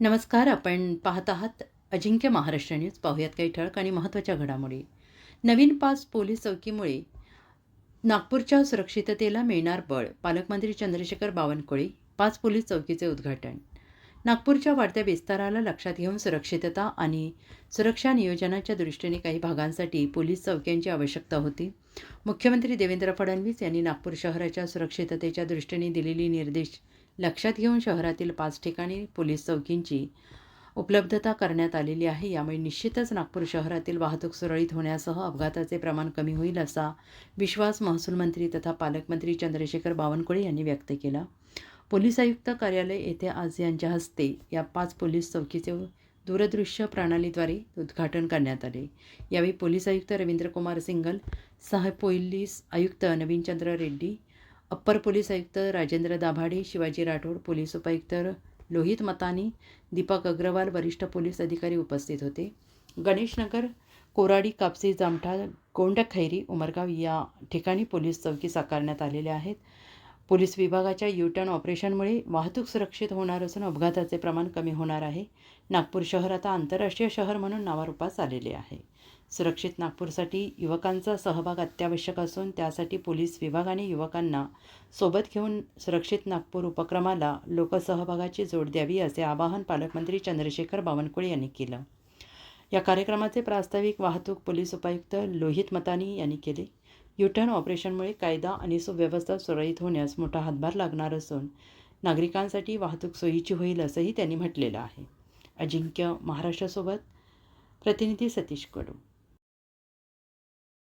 नमस्कार आपण पाहत आहात अजिंक्य महाराष्ट्र न्यूज. पाहूयात काही ठळक आणि महत्त्वाच्या घडामोडी. नवीन पाच पोलीस चौकीमुळे नागपूरच्या सुरक्षिततेला मिळणार बळ पालकमंत्री चंद्रशेखर बावनकुळे पाच पोलीस चौकीचे उद्घाटन. नागपूरच्या वाढत्या विस्ताराला लक्षात घेऊन सुरक्षितता आणि सुरक्षा नियोजनाच्या दृष्टीने काही भागांसाठी पोलीस चौक्यांची आवश्यकता होती. मुख्यमंत्री देवेंद्र फडणवीस यांनी नागपूर शहराच्या सुरक्षिततेच्या दृष्टीने दिलेली निर्देश लक्षात घेऊन शहरातील पाच ठिकाणी पोलीस चौकींची उपलब्धता करण्यात आलेली आहे. यामुळे निश्चितच नागपूर शहरातील वाहतूक सुरळीत होण्यासह अपघाताचे प्रमाण कमी होईल असा विश्वास महसूल मंत्री तथा पालकमंत्री चंद्रशेखर बावनकुळे यांनी व्यक्त केला. पोलीस आयुक्त कार्यालय येथे आज यांच्या हस्ते या पाच पोलीस चौकीचे दूरदृश्य प्रणालीद्वारे उद्घाटन करण्यात आले. यावेळी पोलीस आयुक्त रवींद्र कुमार सिंगल सह पोलीस आयुक्त नवीनचंद्र रेड्डी अप्पर पोलीस आयुक्त राजेंद्र दाभाडे शिवाजी राठोड पोलीस उपायुक्त लोहित मतानी दीपक अग्रवाल वरिष्ठ पोलीस अधिकारी उपस्थित होते. गणेशनगर कोराडी कापसी जामठा गोंडखैरी उमरगाव या ठिकाणी पोलीस चौकी साकारण्यात आलेल्या आहेत. पोलीस विभागाच्या यू टर्न ऑपरेशनमुळे वाहतूक सुरक्षित होणार असून अपघाताचे प्रमाण कमी होणार आहे. नागपूर शहर आता आंतरराष्ट्रीय शहर म्हणून नावारूपास आलेले आहे. सुरक्षित नागपूरसाठी युवकांचा सहभाग अत्यावश्यक असून त्यासाठी पोलीस विभागाने युवकांना सोबत घेऊन सुरक्षित नागपूर उपक्रमाला लोकसहभागाची जोड द्यावी असे आवाहन पालकमंत्री चंद्रशेखर बावनकुळे यांनी केलं. या कार्यक्रमाचे प्रास्ताविक वाहतूक पोलीस उपायुक्त लोहित मतानी यांनी केले. युटर्न ऑपरेशनमुळे कायदा आणि सुव्यवस्था सुरळीत होण्यास मोठा हातभार लागणार असून नागरिकांसाठी वाहतूक सोयीची होईल असंही त्यांनी म्हटलेलं आहे. अजिंक्य महाराष्ट्रासोबत प्रतिनिधी सतीश कडू.